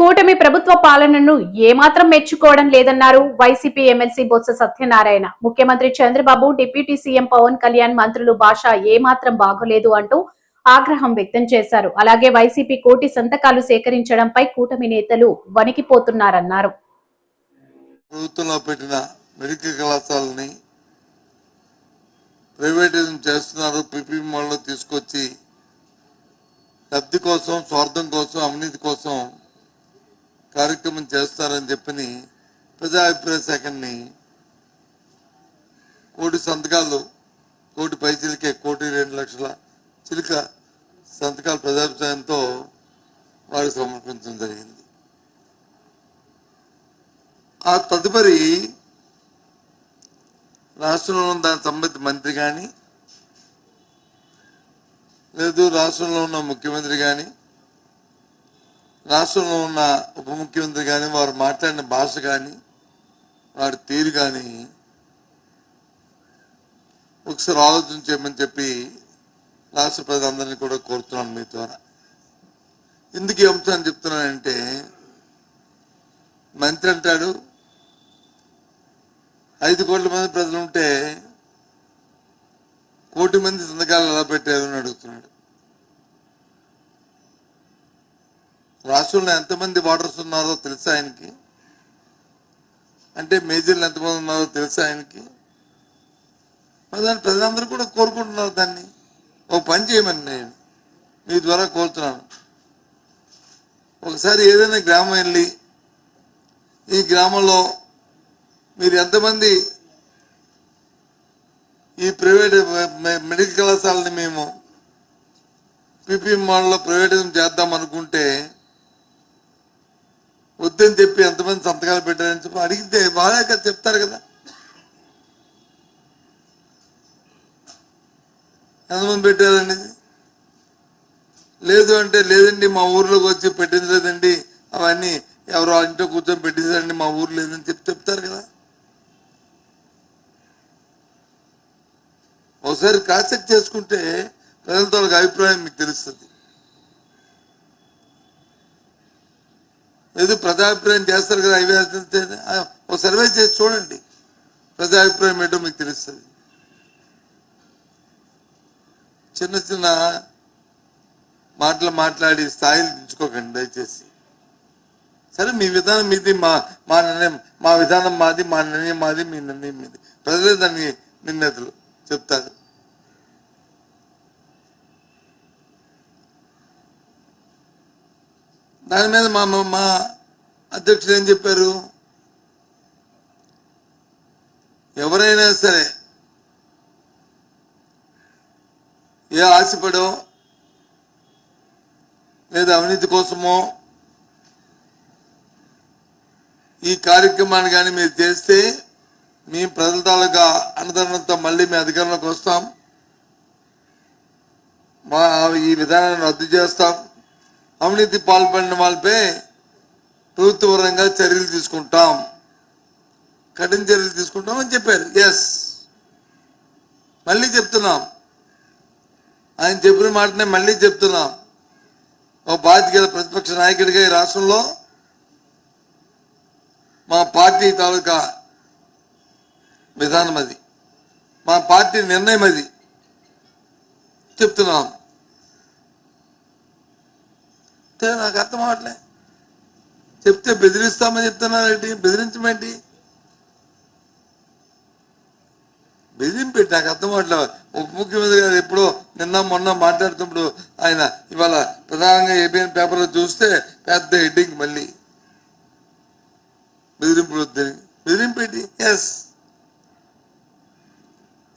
కూటమి ప్రభుత్వ పాలనను ఏమాత్రం మెచ్చుకోవడం లేదన్నారు వైసీపీ ఎమ్మెల్సీ బొత్స సత్యనారాయణ. ముఖ్యమంత్రి చంద్రబాబు డిప్యూటీ సీఎం పవన్ కళ్యాణ్ మంత్రులు భాష ఏమాత్రం బాగోలేదు అంటూ ఆగ్రహం వ్యక్తం చేశారు. అలాగే వైసీపీ కోటి సంతకాలు సేకరించడంపై కూటమి నేతలు వణికిపోతున్నారన్నారు. పెట్టిన మెడికల్ కళాశాలని ప్రైవేటైజం చేస్తున్నారు. తీసుకొచ్చి లబ్ధి కోసం స్వార్థం కోసం అవినీతి కోసం కార్యక్రమం చేస్తారని చెప్పని ప్రజా అభిప్రాయ కోటి సంతకాలు కోటి పైచిలకే కోటి రెండు లక్షల చిలుక సంతకాలు ప్రజాభిప్రాయంతో వారికి సమర్పించడం జరిగింది. ఆ తదుపరి రాష్ట్రంలో ఉన్న దానికి సంబంధిత మంత్రి కానీ లేదు రాష్ట్రంలో ఉన్న ముఖ్యమంత్రి కానీ రాష్ట్రంలో ఉన్న ఉప ముఖ్యమంత్రి కానీ వారు మాట్లాడిన భాష కానీ వారి తీరు కానీ ఒకసారి ఆలోచన చేయమని చెప్పి రాష్ట్ర ప్రజలందరినీ కూడా కోరుతున్నాను మీ ద్వారా. ఎందుకు ఈ అంశాన్ని చెప్తున్నానంటే మంత్రి అంటాడు ఐదు కోట్ల మంది ప్రజలు ఉంటే కోటి మంది సంతకాలు ఎలా పెట్టారు అని అడుగుతున్నాడు. రాష్ట్రంలో ఎంతమంది ఓటర్స్ ఉన్నారో తెలుసా ఆయనకి? అంటే మేజర్లు ఎంతమంది ఉన్నారో తెలుసా ఆయనకి? దాన్ని ప్రజలందరూ కూడా కోరుకుంటున్నారు దాన్ని. ఒక పని చేయమని నేను మీ ద్వారా కోరుతున్నాను. ఒకసారి ఏదైనా గ్రామం వెళ్ళి ఈ గ్రామంలో మీరు ఎంతమంది ఈ ప్రైవేట్ మెడికల్ కళాశాలని మేము పిపి మోడల్లో ప్రైవేటిజం చేద్దాం అనుకుంటే వద్దని చెప్పి ఎంతమంది సంతకాలు పెట్టారని చెప్పి అడిగితే వాళ్ళే కదా చెప్తారు కదా. ఎంతమంది పెట్టారండి? లేదు అంటే లేదండి మా ఊర్లోకి వచ్చి పెట్టింది లేదండి. అవన్నీ ఎవరో ఇంట్లో కూర్చొని పెట్టిందండి మా ఊరు లేదని చెప్పి చెప్తారు కదా. ఒకసారి క్రాస్ చెక్ చేసుకుంటే ప్రజలతో ఒక అభిప్రాయం మీకు తెలుస్తుంది. లేదు ప్రజాభిప్రాయం చేస్తారు కదా అవి ఒక సర్వే చేసి చూడండి. ప్రజాభిప్రాయం ఏంటో మీకు తెలుస్తుంది. చిన్న చిన్న మాటలు మాట్లాడి స్థాయిలు దించుకోకండి దయచేసి. సరే మీ విధానం మీది మా మా నిర్ణయం మా విధానం మాది మా నిర్ణయం మాది మీ నిర్ణయం మీది. ప్రజలే దాన్ని నిర్ణేతలు చెప్తారు. దాని మీద మా మా- అధ్యక్షులు ఏం చెప్పారు? ఎవరైనా సరే ఏ ఆశపడో లేదా అవినీతి కోసమో ఈ కార్యక్రమాన్ని కానీ మీరు చేస్తే మీ ప్రజల తాలూకా అనుదరణతో మళ్ళీ మీ అధికారంలోకి వస్తాం. మా ఈ విధానాన్ని రద్దు చేస్తాం. అవినీతి పాల్పడిన వాళ్ళపై ప్రభుత్వపరంగా చర్యలు తీసుకుంటాం. కఠిన చర్యలు తీసుకుంటాం అని చెప్పారు. ఎస్ మళ్ళీ చెప్తున్నాం. ఆయన చెప్పిన మాటనే మళ్ళీ చెప్తున్నాం. ఓ బాధ్యత ప్రతిపక్ష నాయకుడిగా ఈ రాష్ట్రంలో మా పార్టీ తాలూకా విధానం అది. మా పార్టీ నిర్ణయం అది. చెప్తున్నాం. అంటే నాకు అర్థం అవట్లే చెప్తే బెదిరిస్తామని చెప్తున్నారేంటి బెదిరించమేంటి? బెదిరింపెట్టి నాకు అర్థం అవట్లేదు ఉప ముఖ్యమంత్రి గారు ఎప్పుడో నిన్న మొన్న మాట్లాడుతున్నప్పుడు ఆయన ఇవాళ ప్రధానంగా ఏబిఎన్ పేపర్లో చూస్తే పెద్ద హెడ్డింగ్ మళ్ళీ. బెదిరింపులు వద్దని. బెదిరింపెట్టి ఎస్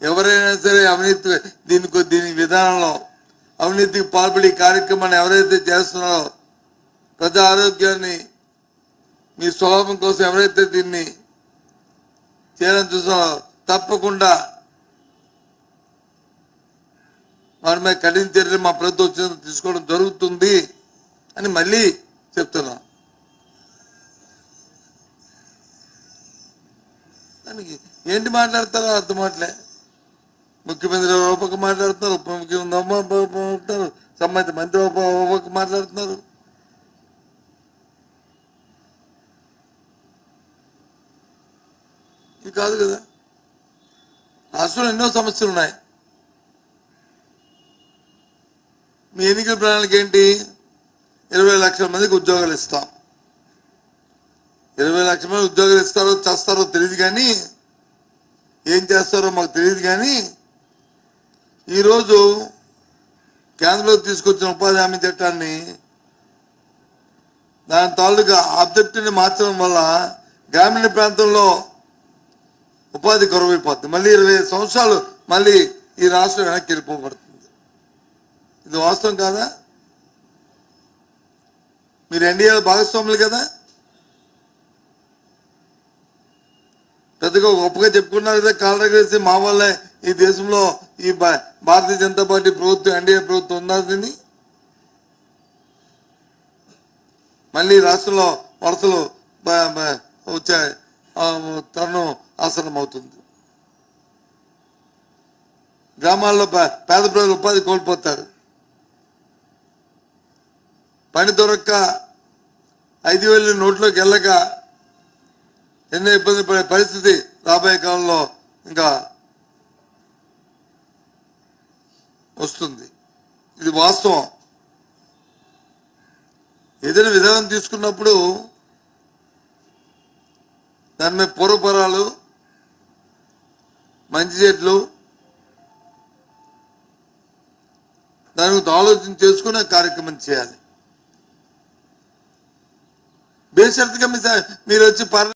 ఎవరైనా సరే అవినీతి దీనికి దీని విధానంలో అవినీతికి పాల్పడి కార్యక్రమాన్ని ఎవరైతే చేస్తున్నారో ప్రజా ఆరోగ్యాన్ని మీ స్వలాభం కోసం ఎవరైతే దీన్ని చేయాలని చూస్తున్నారో తప్పకుండా వారి మీద కఠిన చర్యలు మా ప్రభుత్వం వచ్చిన తీసుకోవడం జరుగుతుంది అని మళ్ళీ చెప్తున్నాం. దానికి ఏంటి మాట్లాడతారో అర్థం అట్లే ముఖ్యమంత్రి ఓపకు మాట్లాడుతున్నారు ఉప ముఖ్యమంత్రి సంబంధిత మంత్రి ఉప మాట్లాడుతున్నారు. ఇది కాదు కదా. రాష్ట్రంలో ఎన్నో సమస్యలు ఉన్నాయి. మీ ఎన్నికల ప్రణాళిక ఏంటి? ఇరవై లక్షల మందికి ఉద్యోగాలు ఇస్తాం. ఇరవై లక్షల మంది ఉద్యోగాలు ఇస్తారో చేస్తారో తెలియదు కానీ ఏం చేస్తారో మాకు తెలియదు కానీ ఈరోజు కేంద్రంలో తీసుకొచ్చిన ఉపాధి హామీ చట్టాన్ని దాని తాలూకా ఆబ్జెక్టివ్ని మార్చడం వల్ల గ్రామీణ ప్రాంతంలో ఉపాధి కొరవైపోతుంది మళ్ళీ ఇరవై సంవత్సరాలు మళ్ళీ ఈ రాష్ట్రం వెనక్కి వెళ్ళిపోబడుతుంది. ఇది వాస్తవం కాదా? మీరు ఎన్డీఏ భాగస్వాములు కదా? పెద్దగా గొప్పగా చెప్పుకున్నారు కదా కాలరగేసి మా వాళ్ళే ఈ దేశంలో ఈ భారతీయ జనతా పార్టీ ప్రభుత్వం ఎన్డీఏ ప్రభుత్వం ఉన్నదని మళ్ళీ రాష్ట్రంలో వలసలు వచ్చే తరుణం ఆసనం అవుతుంది గ్రామాల్లో పేద ప్రజలు ఉపాధి కోల్పోతారు. పని దొరక్క ఐదు వేలు నోట్లోకి వెళ్ళక ఎన్నో ఇబ్బంది పడే పరిస్థితి రాబోయే కాలంలో ఇంకా వస్తుంది. ఇది వాస్తవం. ఏదైనా విధానం తీసుకున్నప్పుడు దాని మీద పూర్వపరాలు మంచి చెట్లు దాని గురించి ఆలోచన చేసుకుని కార్యక్రమం చేయాలి. బేషరతుగా మీ మీరు వచ్చి పర్